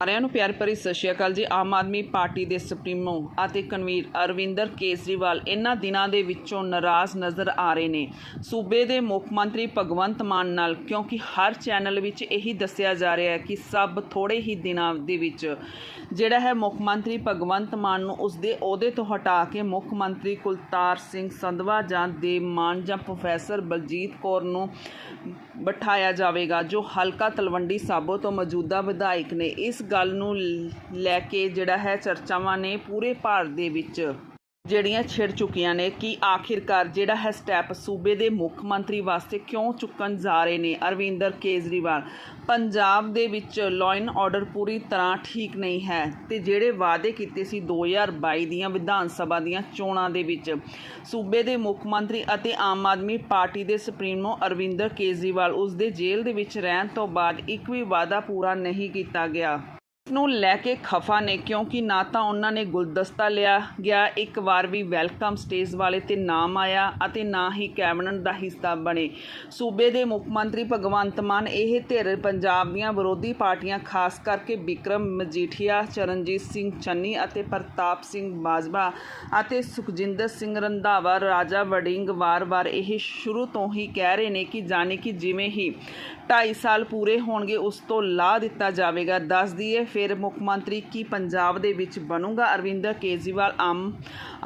ਸਾਰਿਆਂ ਨੂੰ ਪਿਆਰ ਭਰੀ ਸਤਿ ਸ਼੍ਰੀ ਅਕਾਲ ਜੀ। ਆਮ ਆਦਮੀ ਪਾਰਟੀ ਦੇ ਸੁਪਰੀਮੋ ਅਤੇ ਕਨਵੀਰ ਅਰਵਿੰਦਰ ਕੇਜਰੀਵਾਲ ਇਹਨਾਂ ਦਿਨਾਂ ਦੇ ਵਿੱਚੋਂ ਨਾਰਾਜ਼ ਨਜ਼ਰ ਆ ਰਹੇ ਨੇ। ਸੂਬੇ ਦੇ ਮੁੱਖ ਮੰਤਰੀ ਭਗਵੰਤ ਮਾਨ ਨਾਲ, ਕਿਉਂਕਿ ਹਰ ਚੈਨਲ ਵਿੱਚ ਇਹੀ ਦੱਸਿਆ ਜਾ ਰਿਹਾ ਹੈ ਕਿ ਸਭ ਥੋੜੇ ਹੀ ਦਿਨਾਂ ਦੇ ਵਿੱਚ ਜਿਹੜਾ ਹੈ ਮੁੱਖ ਮੰਤਰੀ ਭਗਵੰਤ ਮਾਨ ਨੂੰ ਉਸਦੇ ਅਹੁਦੇ ਤੋਂ ਹਟਾ ਕੇ ਮੁੱਖ ਮੰਤਰੀ ਕੁਲਤਾਰ ਸਿੰਘ ਸੰਧਵਾ ਜਾਂ ਦੇਵ ਮਾਨ ਜਾਂ ਪ੍ਰੋਫੈਸਰ ਬਲਜੀਤ ਕੌਰ ਨੂੰ ਬਿਠਾਇਆ ਜਾਵੇਗਾ, ਜੋ ਹਲਕਾ ਤਲਵੰਡੀ ਸਾਬੋ ਤੋਂ ਮੌਜੂਦਾ ਵਿਧਾਇਕ ਨੇ। ਇਸ ਗੱਲ ਨੂੰ ਲ- ਲੈ ਕੇ ਜਿਹੜਾ ਹੈ ਚਰਚਾਵਾਂ ਨੇ ਪੂਰੇ ਭਾਰਤ ਦੇ ਵਿੱਚ ਜਿਹੜੀਆਂ ਛਿੜ ਚੁੱਕੀਆਂ ਨੇ ਕਿ ਆਖਿਰਕਾਰ ਜਿਹੜਾ ਹੈ ਸਟੈਪ ਸੂਬੇ ਦੇ ਮੁੱਖ ਮੰਤਰੀ ਵਾਸਤੇ ਕਿਉਂ ਚੁੱਕਣ ਜਾ ਰਹੇ ਨੇ? ਅਰਵਿੰਦਰ ਕੇਜਰੀਵਾਲ, ਪੰਜਾਬ ਦੇ ਵਿੱਚ ਲਾਅ ਐਂਡ ਆਰਡਰ ਪੂਰੀ ਤਰ੍ਹਾਂ ਠੀਕ ਨਹੀਂ ਹੈ ਤੇ ਜਿਹੜੇ ਵਾਅਦੇ ਕੀਤੇ ਸੀ 2022 ਦੀਆਂ ਵਿਧਾਨ ਸਭਾ ਦੀਆਂ ਚੋਣਾਂ ਦੇ ਵਿੱਚ, ਸੂਬੇ ਦੇ ਮੁੱਖ ਮੰਤਰੀ ਅਤੇ ਆਮ ਆਦਮੀ ਪਾਰਟੀ ਦੇ ਸੁਪਰੀਮੋ ਅਰਵਿੰਦਰ ਕੇਜਰੀਵਾਲ ਉਸ ਦੇ ਜੇਲ੍ਹ ਦੇ ਵਿੱਚ ਰਹਿਣ ਤੋਂ ਬਾਅਦ ਇੱਕ ਵੀ ਵਾਅਦਾ ਪੂਰਾ ਨਹੀਂ ਕੀਤਾ ਗਿਆ। ਨੂੰ ਲੈ ਕੇ ਖਫਾ ਨੇ, ਕਿਉਂਕਿ ਨਾ ਤਾਂ ਉਹਨਾਂ ਨੇ ਗੁਲਦਸਤਾ ਲਿਆ ਗਿਆ, ਇੱਕ ਵਾਰ ਵੀ ਵੈਲਕਮ ਸਟੇਜ ਵਾਲੇ ਤੇ ਨਾਮ ਆਇਆ ਅਤੇ ਨਾ ਹੀ ਕੈਬਨਿਟ ਦਾ ਹਿੱਸਾ ਬਣੇ। ਸੂਬੇ ਦੇ ਮੁੱਖ ਮੰਤਰੀ ਭਗਵੰਤ ਮਾਨ, ਇਹ ਧਿਰ ਪੰਜਾਬ ਦੀਆਂ ਵਿਰੋਧੀ ਪਾਰਟੀਆਂ, ਖਾਸ ਕਰਕੇ ਵਿਕਰਮ ਮਜੀਠੀਆ, ਚਰਨਜੀਤ ਸਿੰਘ ਚੰਨੀ ਅਤੇ ਪ੍ਰਤਾਪ ਸਿੰਘ ਬਾਜਵਾ ਅਤੇ ਸੁਖਜਿੰਦਰ ਸਿੰਘ ਰੰਧਾਵਾ, ਰਾਜਾ ਵੜਿੰਗ ਵਾਰ-ਵਾਰ ਇਹ ਸ਼ੁਰੂ ਤੋਂ ਹੀ ਕਹਿ ਰਹੇ ਨੇ ਕਿ ਜਾਣੇ ਕਿ ਜਿਵੇਂ ਹੀ 2.5 ਸਾਲ ਪੂਰੇ ਹੋਣਗੇ, ਉਸ ਤੋਂ ਲਾ ਦਿੱਤਾ ਜਾਵੇਗਾ। ਦੱਸ ਦਈਏ ਫਿਰ ਮੁੱਖ ਮੰਤਰੀ ਕੀ ਪੰਜਾਬ ਦੇ ਵਿੱਚ ਬਣੂਗਾ? ਅਰਵਿੰਦਰ ਕੇਜਰੀਵਾਲ ਆਮ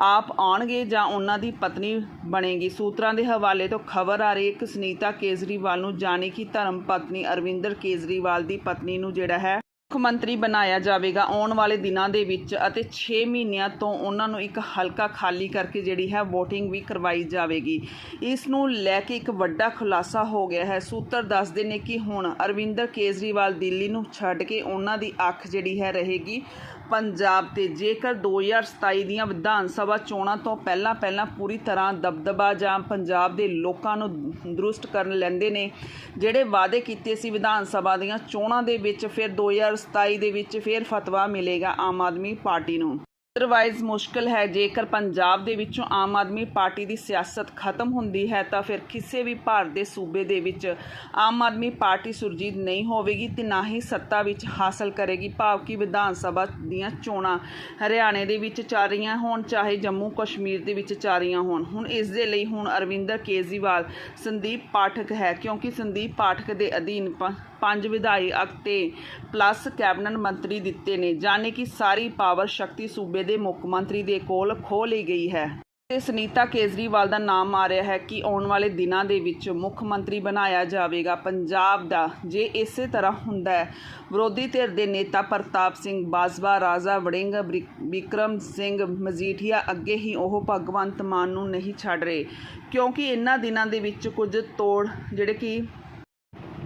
ਆਪ ਆਉਣਗੇ ਜਾਂ ਉਹਨਾਂ ਦੀ ਪਤਨੀ ਬਣੇਗੀ? ਸੂਤਰਾਂ ਦੇ ਹਵਾਲੇ ਤੋਂ ਖਬਰ ਆ ਰਹੀ ਹੈ ਕਿ ਸੁਨੀਤਾ ਕੇਜਰੀਵਾਲ ਨੂੰ ਜਾਣੇ ਕਿ ਧਰਮ ਪਤਨੀ ਅਰਵਿੰਦਰ ਕੇਜਰੀਵਾਲ ਦੀ ਪਤਨੀ ਨੂੰ ਜਿਹੜਾ ਹੈ ਮੁੱਖ ਮੰਤਰੀ ਬਣਾਇਆ ਜਾਵੇਗਾ ਆਉਣ ਵਾਲੇ ਦਿਨਾਂ ਦੇ ਵਿੱਚ ਅਤੇ 6 ਮਹੀਨਿਆਂ ਤੋਂ ਉਹਨਾਂ ਨੂੰ ਇੱਕ ਹਲਕਾ ਖਾਲੀ ਕਰਕੇ ਜਿਹੜੀ ਹੈ VOTING ਵੀ ਕਰਵਾਈ ਜਾਵੇਗੀ। ਇਸ ਨੂੰ ਲੈ ਕੇ ਇੱਕ ਵੱਡਾ ਖੁਲਾਸਾ ਹੋ ਗਿਆ ਹੈ। ਸੂਤਰ ਦੱਸਦੇ ਨੇ ਕਿ ਹੁਣ ਅਰਵਿੰਦਰ ਕੇਜਰੀਵਾਲ ਦਿੱਲੀ ਨੂੰ ਛੱਡ ਕੇ ਉਹਨਾਂ ਦੀ ਅੱਖ ਜਿਹੜੀ ਹੈ ਰਹੇਗੀ। ਪੰਜਾਬ ਤੇ ਜੇਕਰ 2027 ਦੀਆਂ ਵਿਧਾਨ ਸਭਾ ਚੋਣਾਂ ਤੋਂ ਪਹਿਲਾਂ ਪਹਿਲਾਂ ਪੂਰੀ ਤਰ੍ਹਾਂ ਦਬਦਬਾ ਜਾਂ ਪੰਜਾਬ ਦੇ ਲੋਕਾਂ ਨੂੰ ਦਰੁਸਤ ਕਰਨ ਲੈਂਦੇ ਨੇ, ਜਿਹੜੇ ਵਾਅਦੇ ਕੀਤੇ ਸੀ ਵਿਧਾਨ ਸਭਾ ਦੀਆਂ ਚੋਣਾਂ ਦੇ ਵਿੱਚ, ਫਿਰ 2027 ਦੇ ਵਿੱਚ ਫਿਰ ਫਤਵਾ ਮਿਲੇਗਾ ਆਮ ਆਦਮੀ ਪਾਰਟੀ ਨੂੰ। ਅਦਰਵਾਈਜ਼ ਮੁਸ਼ਕਲ ਹੈ। ਜੇਕਰ ਪੰਜਾਬ ਦੇ ਵਿੱਚੋਂ ਆਮ ਆਦਮੀ ਪਾਰਟੀ ਦੀ ਸਿਆਸਤ ਖਤਮ ਹੁੰਦੀ ਹੈ, ਤਾਂ ਫਿਰ ਕਿਸੇ ਵੀ ਭਾਰਤ ਦੇ ਸੂਬੇ ਦੇ ਵਿੱਚ ਆਮ ਆਦਮੀ ਪਾਰਟੀ ਸੁਰਜੀਤ ਨਹੀਂ ਹੋਵੇਗੀ ਤੇ ਨਾ ਹੀ ਸੱਤਾ ਵਿੱਚ ਹਾਸਲ ਕਰੇਗੀ। ਭਾਵ ਕਿ ਵਿਧਾਨ ਸਭਾ ਦੀਆਂ ਚੋਣਾਂ ਹਰਿਆਣੇ ਦੇ ਵਿੱਚ ਚੱਲ ਰਹੀਆਂ ਹੋਣ, ਚਾਹੇ ਜੰਮੂ ਕਸ਼ਮੀਰ ਦੇ ਵਿੱਚ ਚੱਲ ਰਹੀਆਂ ਹੋਣ। ਹੁਣ ਇਸ ਦੇ ਲਈ ਹੁਣ ਅਰਵਿੰਦਰ ਕੇਜਰੀਵਾਲ ਸੰਦੀਪ ਪਾਠਕ ਹੈ, ਕਿਉਂਕਿ ਸੰਦੀਪ ਪਾਠਕ ਦੇ ਅਧੀਨ ਪੰਜ ਵਿਧਾਇਕ ਅਤੇ ਪਲੱਸ ਕੈਬਨਿਟ ਮੰਤਰੀ ਦਿੱਤੇ ਨੇ, ਜਾਣੇ ਕਿ ਸਾਰੀ ਪਾਵਰ ਸ਼ਕਤੀ ਸੂਬੇ ਦੇ ਮੁੱਖ ਮੰਤਰੀ ਦੇ ਕੋਲ ਖੋ ਲਈ ਗਈ ਹੈ। ਤੇ ਸੁਨੀਤਾ ਕੇਜਰੀਵਾਲ ਦਾ ਨਾਮ ਆ ਰਿਹਾ ਹੈ ਕਿ ਆਉਣ ਵਾਲੇ ਦਿਨਾਂ ਦੇ ਵਿੱਚ ਮੁੱਖ ਮੰਤਰੀ ਬਣਾਇਆ ਜਾਵੇਗਾ ਪੰਜਾਬ ਦਾ, ਜੇ ਇਸੇ ਤਰ੍ਹਾਂ ਹੁੰਦਾ ਹੈ। ਵਿਰੋਧੀ ਧਿਰ ਦੇ ਨੇਤਾ ਪ੍ਰਤਾਪ ਸਿੰਘ ਬਾਜਵਾ, ਰਾਜਾ ਵੜਿੰਗ ਬ੍ਰਿ- ਵਿਕਰਮ ਸਿੰਘ ਮਜੀਠੀਆ ਅੱਗੇ ਹੀ ਉਹ ਭਗਵੰਤ ਮਾਨ ਨੂੰ ਨਹੀਂ ਛੱਡ ਰਹੇ, ਕਿਉਂਕਿ ਇਹਨਾਂ ਦਿਨਾਂ ਦੇ ਵਿੱਚ ਕੁਝ ਤੋੜ ਜਿਹੜੇ ਕਿ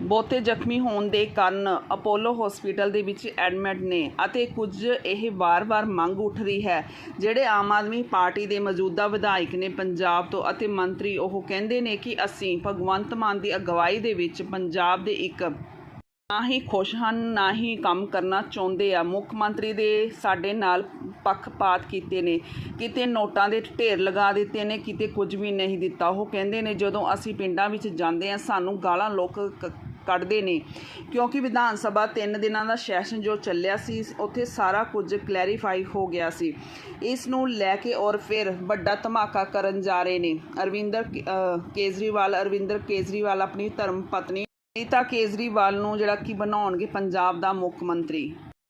ਬਹੁਤੇ ਜ਼ਖਮੀ ਹੋਣ ਦੇ ਕਾਰਨ ਅਪੋਲੋ ਹਸਪੀਟਲ ਦੇ ਵਿੱਚ ਐਡਮਿਟ ਨੇ ਅਤੇ ਕੁਝ ਇਹ ਵਾਰ-ਵਾਰ ਮੰਗ ਉੱਠ ਰਹੀ ਹੈ, ਜਿਹੜੇ ਆਮ ਆਦਮੀ ਪਾਰਟੀ ਦੇ ਮੌਜੂਦਾ ਵਿਧਾਇਕ ਨੇ ਪੰਜਾਬ ਤੋਂ ਅਤੇ ਮੰਤਰੀ ਉਹ ਕਹਿੰਦੇ ਨੇ ਕਿ ਅਸੀਂ ਭਗਵੰਤ ਮਾਨ ਦੀ ਅਗਵਾਈ ਦੇ ਵਿੱਚ ਪੰਜਾਬ ਦੇ ਇੱਕ ਨਾ ਹੀ ਖੁਸ਼ ਹਨ, ਨਾ ਹੀ ਕੰਮ ਕਰਨਾ ਚਾਹੁੰਦੇ ਆ। ਮੁੱਖ ਮੰਤਰੀ ਦੇ ਸਾਡੇ ਨਾਲ ਪੱਖਪਾਤ ਕੀਤੇ ਨੇ, ਕਿਤੇ ਨੋਟਾਂ ਦੇ ਢੇਰ ਲਗਾ ਦਿੱਤੇ ਨੇ, ਕਿਤੇ ਕੁਝ ਵੀ ਨਹੀਂ ਦਿੱਤਾ। ਉਹ ਕਹਿੰਦੇ ਨੇ, ਜਦੋਂ ਅਸੀਂ ਪਿੰਡਾਂ ਵਿੱਚ ਜਾਂਦੇ ਆ ਸਾਨੂੰ ਗਾਲਾਂ ਲੋਕ ਕ- ਕੱਢਦੇ ਨੇ। ਕਿਉਂਕਿ ਵਿਧਾਨ ਸਭਾ 3 ਦਿਨਾਂ ਦਾ ਸੈਸ਼ਨ ਜੋ ਚੱਲਿਆ ਸੀ, ਉੱਥੇ ਸਾਰਾ ਕੁਝ ਕਲੈਰੀਫਾਈ ਹੋ ਗਿਆ ਸੀ। ਇਸ ਨੂੰ ਲੈ ਕੇ ਔਰ ਫਿਰ ਵੱਡਾ ਧਮਾਕਾ ਕਰਨ ਜਾ ਰਹੇ ਨੇ। ਅਰਵਿੰਦਰ ਕੇਜਰੀਵਾਲ ਅਰਵਿੰਦਰ ਕੇਜਰੀਵਾਲ ਆਪਣੀ ਧਰਮ ਪਤਨੀ, ਨੀਤਾ ਕੇਜਰੀਵਾਲ ਨੂੰ ਜਿਹੜਾ ਕਿ ਬਣਾਉਣਗੇ ਪੰਜਾਬ ਦਾ ਮੁੱਖ ਮੰਤਰੀ।